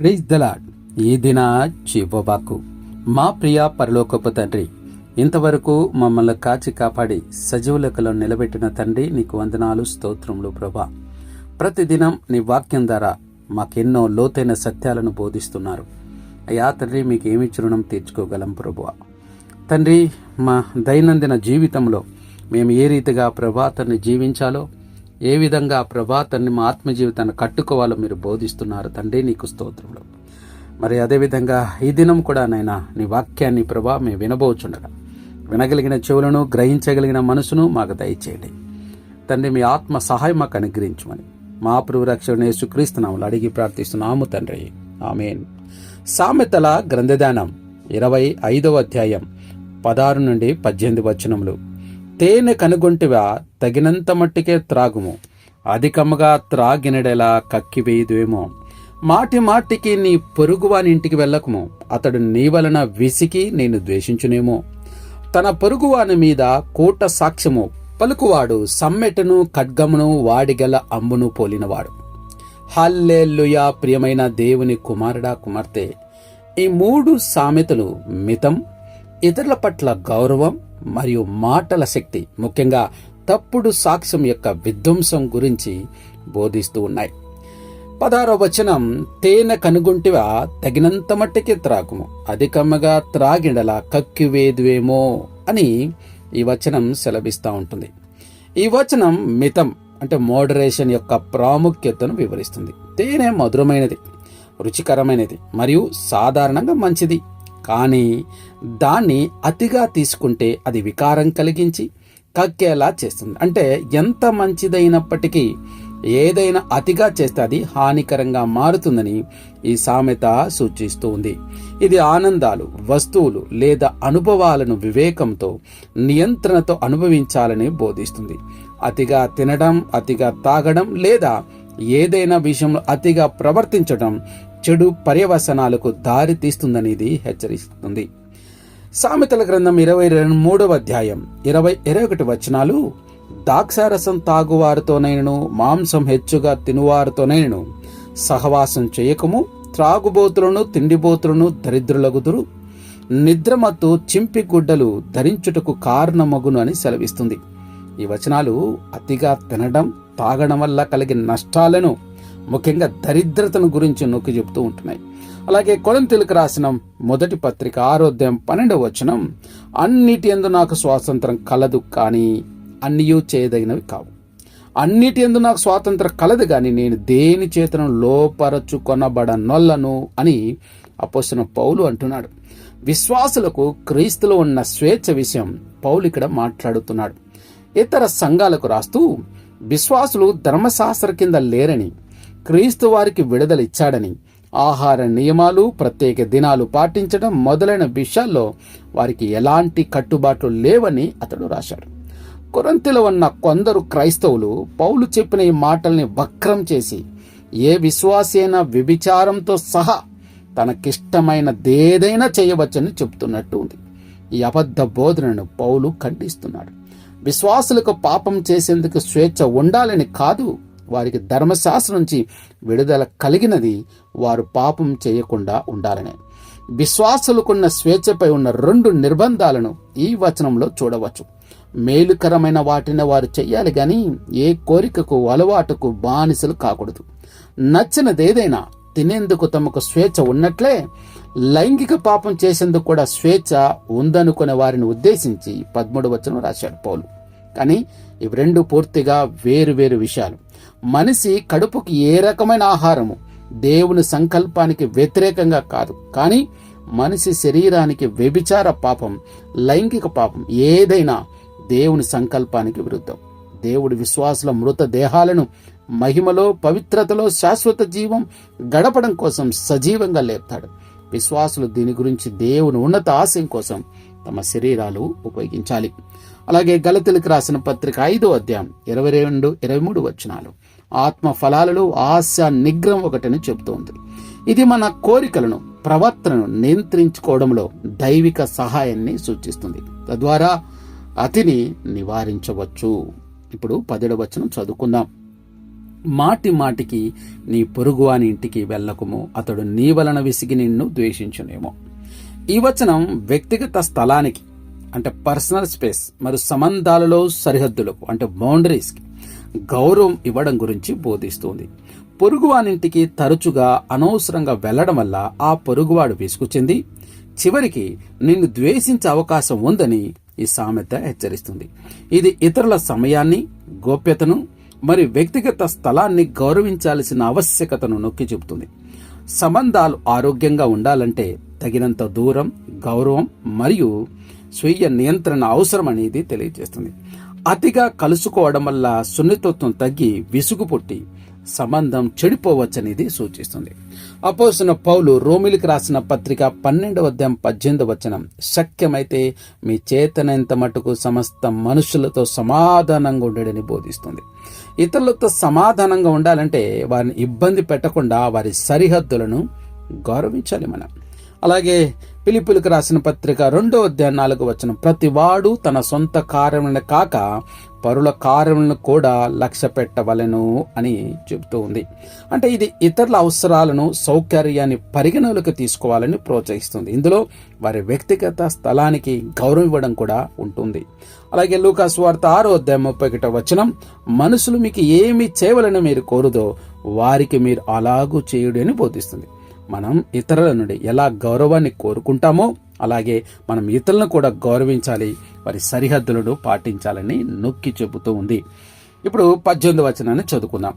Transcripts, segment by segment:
Praise the Lord ఈ దిన చివబాకు మా ప్రియ పరలోకపు తండ్రి ఇంతవరకు మమ్మల్ని కాచి కాపాడి సజీవులకలో నిలబెట్టిన తండ్రి నీకు వందనాలు స్తోత్రములు ప్రభా. ప్రతిదినం నీ వాక్యం ద్వారా మాకెన్నో లోతైన సత్యాలను బోధిస్తున్నారు. అయ్యా తండ్రి మీకు ఏమి రుణం తీర్చుకోగలం ప్రభువ. తండ్రి మా దైనందిన జీవితంలో మేము ఏ రీతిగా ప్రభాతాన్ని జీవించాలో ఏ విధంగా ప్రభా తన్ని మా ఆత్మజీవితాన్ని కట్టుకోవాలో మీరు బోధిస్తున్నారు తండ్రి నీకు స్తోత్రములు. మరి అదేవిధంగా ఈ దినం కూడా నైనా నీ వాక్యాన్ని ప్రభా మేము వినబోచుండగా. వినగలిగిన చెవులను గ్రహించగలిగిన మనసును మాకు దయచేయండి. తండ్రి మీ ఆత్మ సహాయం మాకు అనుగ్రహించమని మా ప్రభురక్షణ యేసుక్రీస్తునాములు అడిగి ప్రార్థిస్తున్నాము తండ్రి. ఆమెన్. సామెతల గ్రంథదానం ఇరవై ఐదవ అధ్యాయం పదహారు నుండి పద్దెనిమిది వచనములు. తేనె కనుగొంటివా తగినంత మట్టికే త్రాగుము. అధికముగా త్రాగినడెలా కక్కివేయుదేమో మాటి మాటికి నీ పొరుగువాని ఇంటికి వెళ్ళకము. అతడు నీ వలన విసికి నేను ద్వేషించునేమో. తన పొరుగువాని మీద కూట సాక్ష్యము. పలుకువాడు సమ్మెటను ఖడ్గమును వాడిగల అంబును పోలినవాడు. హల్లెల్లుయా ప్రియమైన దేవుని కుమారుడా కుమార్తె! ఈ మూడు సామెతలు మితం ఇతరుల పట్ల గౌరవం మరియు మాటల శక్తి ముఖ్యంగా తప్పుడు సాక్ష్యం యొక్క విధ్వంసం గురించి బోధిస్తూ ఉన్నాయి. పదారో వచనం తేనె కనుగొంటివా తగినంత మట్టికి త్రాగుము అధికముగా త్రాగిడలా కక్కివేదువేమో అని ఈ వచనం సెలభిస్తూ ఉంటుంది. ఈ వచనం మితం అంటే మోడరేషన్ యొక్క ప్రాముఖ్యతను వివరిస్తుంది. తేనె మధురమైనది రుచికరమైనది మరియు సాధారణంగా మంచిది. కానీ దాన్ని అతిగా తీసుకుంటే అది వికారం కలిగించి కక్కేలా చేస్తుంది. అంటే ఎంత మంచిదైనప్పటికీ ఏదైనా అతిగా చేస్తే అది హానికరంగా మారుతుందని ఈ సామెత సూచిస్తూ ఉంది. ఇది ఆనందాలు వస్తువులు లేదా అనుభవాలను వివేకంతో నియంత్రణతో అనుభవించాలని బోధిస్తుంది. అతిగా తినడం అతిగా తాగడం లేదా ఏదైనా విషయంలో అతిగా ప్రవర్తించడం చెడు పర్యవసనాలకు దారి తీస్తుందనేది హెచ్చరిస్తుంది. సామెతల గ్రంథం ఇరవై రెండు మూడవ అధ్యాయం ఇరవై ఇరవై ఒకటి వచనాలు ద్రాక్షారసం తాగువారితోనైనను మాంసం హెచ్చుగా తినువారితోనైనను సహవాసం చేయకము త్రాగుబోతులను తిండిబోతులను దరిద్రులగుదురు నిద్రమత్తు చింపి గుడ్డలు ధరించుటకు కారణమగును అని సెలవిస్తుంది. ఈ వచనాలు అతిగా తినడం తాగడం వల్ల కలిగిన నష్టాలను ముఖ్యంగా దరిద్రతను గురించి నొక్కి చెబుతూ ఉంటున్నాయి. అలాగే కొరంతెలకు రాసిన మొదటి పత్రిక ఆరోగ్యం పన్నెండవ వచనం అన్నిటి ఎందు నాకు స్వాతంత్రం కలదు కానీ అన్నీ చేయదగినవి కావు. అన్నిటి ఎందు నాకు స్వాతంత్రం కలదు కానీ నేను దేని చేతను లోపరచుకొనబడనొల్లను అని అపోసిన పౌలు అంటున్నాడు. విశ్వాసులకు క్రీస్తులో ఉన్న స్వేచ్ఛ విషయం పౌలు ఇక్కడ మాట్లాడుతున్నాడు. ఇతర సంఘాలకు రాస్తూ విశ్వాసులు ధర్మశాస్త్ర కింద లేరని క్రీస్తు వారికి విడుదలిచ్చాడని ఆహార నియమాలు ప్రత్యేక దినాలు పాటించడం మొదలైన విషయాల్లో వారికి ఎలాంటి కట్టుబాట్లు లేవని అతడు రాశాడు. కొరంతిలో ఉన్న కొందరు క్రైస్తవులు పౌలు చెప్పిన ఈ మాటల్ని వక్రం చేసి ఏ విశ్వాసైనా వ్యభిచారంతో సహా తనకిష్టమైనదేదైనా చేయవచ్చని చెప్తున్నట్టు ఉంది. ఈ అబద్ధ బోధనను పౌలు ఖండిస్తున్నాడు. విశ్వాసులకు పాపం చేసేందుకు స్వేచ్ఛ ఉండాలని కాదు వారికి ధర్మశాస్త్రం నుంచి విడుదల కలిగినది వారు పాపం చేయకుండా ఉండాలనే. విశ్వాసులకున్న స్వేచ్ఛపై ఉన్న రెండు నిర్బంధాలను ఈ వచనంలో చూడవచ్చు. మేలుకరమైన వాటిని వారు చెయ్యాలి కానీ ఏ కోరికకు అలవాటుకు బానిసలు కాకూడదు. నచ్చినదేదైనా తినేందుకు తమకు స్వేచ్ఛ ఉన్నట్లే లైంగిక పాపం చేసేందుకు కూడా స్వేచ్ఛ ఉందనుకునే వారిని ఉద్దేశించి పదమూడు వచనం రాశాడు పౌలు. కానీ ఇవి రెండు పూర్తిగా వేరు వేరు విషయాలు. మనిషి కడుపుకి ఏ రకమైన ఆహారము దేవుని సంకల్పానికి వ్యతిరేకంగా కాదు. కానీ మనిషి శరీరానికి వ్యభిచార పాపం లైంగిక పాపం ఏదైనా దేవుని సంకల్పానికి విరుద్ధం. దేవుడి విశ్వాసుల మృత దేహాలను మహిమలో పవిత్రతలో శాశ్వత జీవం గడపడం కోసం సజీవంగా లేపుతాడు. విశ్వాసులు దీని గురించి దేవుని ఉన్నత ఆశయం కోసం తమ శరీరాలు ఉపయోగించాలి. అలాగే గలతులకు రాసిన పత్రిక ఐదో అధ్యాయం ఇరవై రెండు ఇరవై మూడు వచ్చినాలు ఆత్మ ఫలాలలో ఆశ నిగ్రహం ఒకటని చెబుతోంది. ఇది మన కోరికలను ప్రవర్తనను నియంత్రించుకోవడంలో దైవిక సహాయాన్ని సూచిస్తుంది. తద్వారా అతిని నివారించవచ్చు. ఇప్పుడు పదిహేడు వచనం చదువుకుందాం. మాటి మాటికి నీ పొరుగువాని ఇంటికి వెళ్ళకము అతడు నీ వలన విసిగి నిన్ను ద్వేషించునేమో. ఈ వచనం వ్యక్తిగత స్థలానికి అంటే పర్సనల్ స్పేస్ మరియు సంబంధాలలో సరిహద్దులకు అంటే బౌండరీస్కి గౌరవం ఇవ్వడం గురించి బోధిస్తుంది. పొరుగువానింటికి తరచుగా అనవసరంగా వెళ్ళడం వల్ల ఆ పొరుగువాడు విసుగు చెంది చివరికి నిన్ను ద్వేషించే అవకాశం ఉందని ఈ సామెత హెచ్చరిస్తుంది. ఇది ఇతరుల సమయాన్ని గోప్యతను మరి వ్యక్తిగత స్థలాన్ని గౌరవించాల్సిన ఆవశ్యకతను నొక్కి చెబుతుంది సంబంధాలు ఆరోగ్యంగా ఉండాలంటే తగినంత దూరం గౌరవం మరియు స్వీయ నియంత్రణ అవసరం అనేది తెలియజేస్తుంది. అతిగా కలుసుకోవడం వల్ల సున్నితత్వం తగ్గి విసుగు పుట్టి సంబంధం చెడిపోవచ్చనేది సూచిస్తుంది. అపోసిన పౌలు రోమిలికి రాసిన పత్రిక పన్నెండవ అధ్యాయం పద్దెనిమిది వచనం శక్యమైతే మీ చేతనంత మటుకు సమస్త మనుషులతో సమాధానంగా ఉండడని బోధిస్తుంది. ఇతరులతో సమాధానంగా ఉండాలంటే వారిని ఇబ్బంది పెట్టకుండా వారి సరిహద్దులను గౌరవించాలి మనం. అలాగే పిలిపులకు రాసిన పత్రిక రెండో అధ్యాయం నాలుగు వచ్చిన ప్రతి వాడు తన సొంత కార్యములను కాక పరుల కార్యములను కూడా లక్ష్య పెట్టవలను అని చెబుతూ ఉంది అంటే ఇది ఇతరుల అవసరాలను సౌకర్యాన్ని పరిగణలోకి తీసుకోవాలని ప్రోత్సహిస్తుంది. ఇందులో వారి వ్యక్తిగత స్థలానికి గౌరవం ఇవ్వడం కూడా ఉంటుంది. అలాగే లూకాస్ వార్త ఆరో అధ్యాయం ముప్పై ఒకటో వచనం మనుషులు మీకు ఏమి చేయవలని మీరు కోరుదో వారికి మీరు అలాగూ చేయుడు అని బోధిస్తుంది. మనం ఇతరుల నుండి ఎలా గౌరవాన్ని కోరుకుంటామో అలాగే మనం ఇతరులను కూడా గౌరవించాలి వారి సరిహద్దులను పాటించాలని నొక్కి చెబుతూ ఉంది. ఇప్పుడు పద్దెనిమిది వచనాన్ని చదువుకుందాం.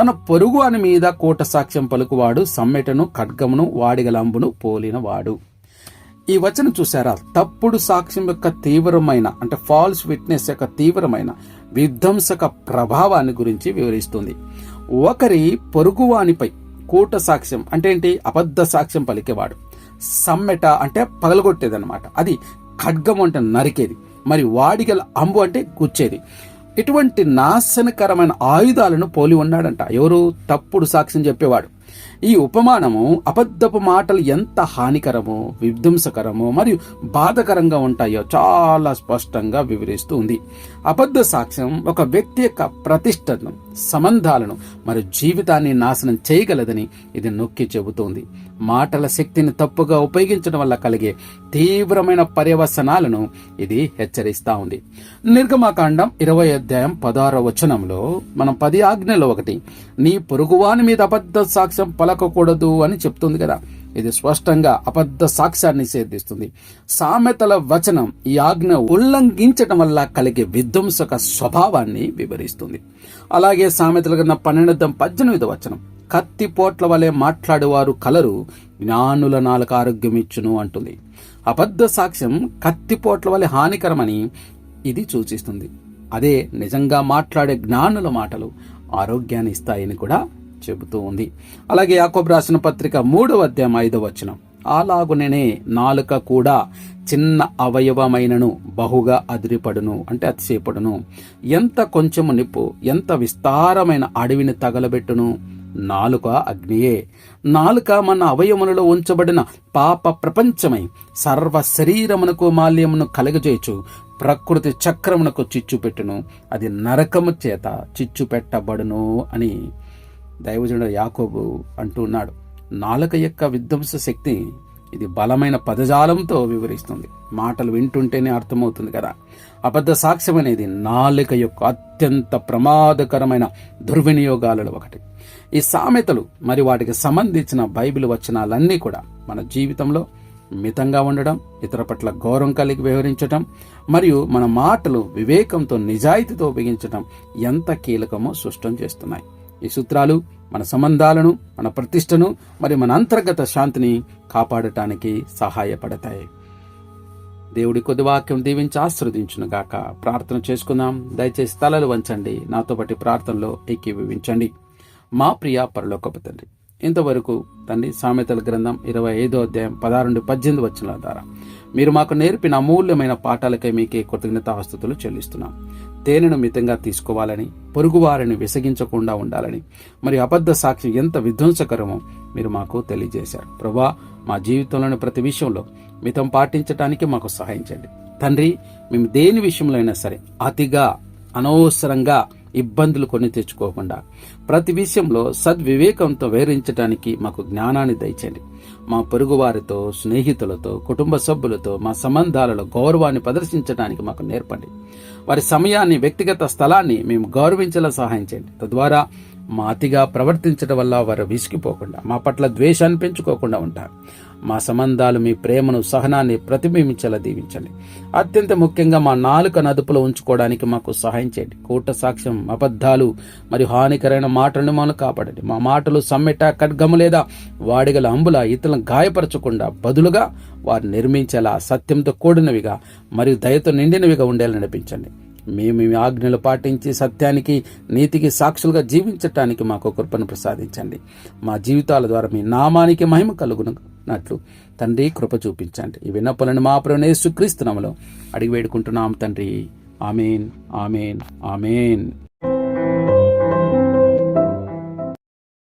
తన పొరుగు అని మీద కోట సాక్ష్యం పలుకువాడు సమ్మెటను ఖడ్గమును వాడిగలంబును పోలిన వాడు ఈ వచనం చూసారా తప్పుడు సాక్ష్యం యొక్క తీవ్రమైన అంటే ఫాల్స్ విట్నెస్ యొక్క తీవ్రమైన విధ్వంసక ప్రభావాన్ని గురించి వివరిస్తుంది. ఒకరి పొరుగువానిపై కూట సాక్ష్యం అంటే ఏంటి? అబద్ధ సాక్ష్యం పలికేవాడు. సమ్మెట అంటే పగలగొట్టేదన్నమాట. అది ఖడ్గం అంటే నరికేది. మరి వాడిగల అంబు అంటే గుచ్చేది. ఇటువంటి నాశనకరమైన ఆయుధాలను పోలి ఉన్నాడంట. ఎవరు? తప్పుడు సాక్ష్యం చెప్పేవాడు. ఈ ఉపమానము అబద్ధపు మాటలు ఎంత హానికరమో విధ్వంసకరమో మరియు బాధకరంగా ఉంటాయో చాలా స్పష్టంగా వివరిస్తూ ఉంది. అబద్ధ సాక్ష్యం ఒక వ్యక్తి యొక్క ప్రతిష్టను సంబంధాలను మరియు జీవితాన్ని నాశనం చేయగలదని ఇది నొక్కి చెబుతోంది మాటల శక్తిని తప్పుగా ఉపయోగించడం వల్ల కలిగే తీవ్రమైన పర్యవసనాలను ఇది హెచ్చరిస్తా ఉంది. నిర్గమాకాండం ఇరవై అధ్యాయం పదారో వచనంలో మనం పది ఆజ్ఞలో ఒకటి నీ పొరుగువాని మీద అబద్ధ సాక్ష్యం పలకకూడదు అని చెప్తుంది కదా. ఇది స్పష్టంగా అబద్ధ సాక్ష్యాన్ని నిషేధిస్తుంది సామెతల వచనం ఈ ఆజ్ఞ ఉల్లంఘించటం వల్ల కలిగే విధ్వంసక స్వభావాన్ని వివరిస్తుంది. అలాగే సామెతల కింద పన్నెండు పద్దెనిమిది వచనం కత్తిపోట్ల వలె మాట్లాడేవారు కలరు జ్ఞానుల నాలుక ఆరోగ్యం ఇచ్చును అంటుంది. అబద్ధ సాక్ష్యం కత్తిపోట్ల వలె హానికరమని ఇది సూచిస్తుంది. అదే నిజంగా మాట్లాడే జ్ఞానుల మాటలు ఆరోగ్యాన్ని ఇస్తాయని కూడా చెబుతూ ఉంది అలాగే యాకోబ్ రాసిన పత్రిక మూడవ అధ్యాయం ఐదవ వచనం. అలాగుననే నాలుక కూడా చిన్న అవయవమైనను బహుగా అదిరిపడును అంటే అతిశయపడును. ఎంత కొంచెము నిప్పు ఎంత విస్తారమైన అడవిని తగలబెట్టును నాలుక అగ్నియే. నాలుక మన అవయములలో ఉంచబడిన పాప ప్రపంచమై సర్వ శరీరమునకు మాల్యమును కలగజేయచు. ప్రకృతి చక్రమునకు చిచ్చు పెట్టును. అది నరకము చేత చిచ్చు పెట్టబడును అని దైవజనుడు యాకోబు అంటున్నాడు నాలుక యొక్క విధ్వంస శక్తి ఇది బలమైన పదజాలంతో వివరిస్తుంది. మాటలు వింటుంటేనే అర్థమవుతుంది కదా. అబద్ధ సాక్ష్యం అనేది నాలుక యొక్క అత్యంత ప్రమాదకరమైన దుర్వినియోగాలలో ఒకటి. ఈ సామెతలు మరి వాటికి సంబంధించిన బైబిల్ వచనాలన్నీ కూడా మన జీవితంలో మితంగా ఉండడం ఇతర పట్ల గౌరవం కలిగి వ్యవహరించటం మరియు మన మాటలు వివేకంతో నిజాయితీతో ఉపయోగించడం ఎంత కీలకమో స్పష్టం చేస్తున్నాయి. ఈ సూత్రాలు మన సంబంధాలను మన ప్రతిష్టను మరియు మన అంతర్గత శాంతిని కాపాడటానికి సహాయపడతాయి. దేవుడి కొద్ది వాక్యం దీవించి ఆశ్రవదించును గాక. ప్రార్థన చేసుకుందాం. దయచేసి తలలు వంచండి. నాతో పాటు ప్రార్థనలో ఏకీభవించండి. మా ప్రియ పరలోకపు తండ్రి. ఇంతవరకు తండ్రి సామెతల గ్రంథం ఇరవై ఐదో అధ్యాయం పదహారు నుండి పద్దెనిమిది వచ్చిన ద్వారా మీరు మాకు నేర్పిన అమూల్యమైన పాఠాలకై మీకే కృతజ్ఞతాస్తుతులు చెల్లిస్తున్నాం. తేనెను మితంగా తీసుకోవాలని పొరుగువారిని విసగించకుండా ఉండాలని మరి అబద్ధ సాక్షి ఎంత విధ్వంసకరమో మీరు మాకు తెలియజేశారు. ప్రభా మా జీవితంలోని ప్రతి విషయంలో మితం పాటించడానికి మాకు సహాయించండి. తండ్రి మేము దేని విషయంలో అయినా సరే అతిగా అనవసరంగా ఇబ్బందులు కొని తెచ్చుకోకుండా. ప్రతి విషయంలో సద్వివేకంతో వివరించడానికి మాకు జ్ఞానాన్ని దయచండి మా పొరుగువారితో స్నేహితులతో కుటుంబ సభ్యులతో మా సంబంధాలలో గౌరవాన్ని ప్రదర్శించడానికి మాకు నేర్పండి. వారి సమయాన్ని వ్యక్తిగత స్థలాన్ని మేము గౌరవించేలా సహాయం చేయండి. తద్వారా మా అతిగా ప్రవర్తించడం వల్ల వారు విసిగిపోకుండా మా పట్ల ద్వేషాన్ని పెంచుకోకుండా ఉంటారు. మా సంబంధాలు మీ ప్రేమను సహనాన్ని ప్రతిబింబించేలా దీవించండి. అత్యంత ముఖ్యంగా మా నాలుక అదుపులో ఉంచుకోవడానికి మాకు సహాయం చేయండి. కూట సాక్ష్యం అబద్ధాలు మరియు హానికరమైన మాటలను మనం కాపాడండి. మా మాటలు సమ్మెట ఖడ్గము లేదా వాడిగల అంబుల ఇతరులను గాయపరచకుండా బదులుగా వారు నిర్మించేలా సత్యంతో కూడినవిగా మరియు దయతో నిండినవిగా ఉండేలా నడిపించండి. మేము మీ ఆజ్ఞలు పాటించి సత్యానికి నీతికి సాక్షులుగా జీవించటానికి మాకు కృపను ప్రసాదించండి. మా జీవితాల ద్వారా మీ నామానికి మహిమ కలుగును. నట్లు తండ్రి కృప చూపించండి. ఈ విన్నపలను మా ప్రభునేసు క్రీస్తునములో అడిగి వేడుకుంటున్నాం తండ్రి. Amen amen amen.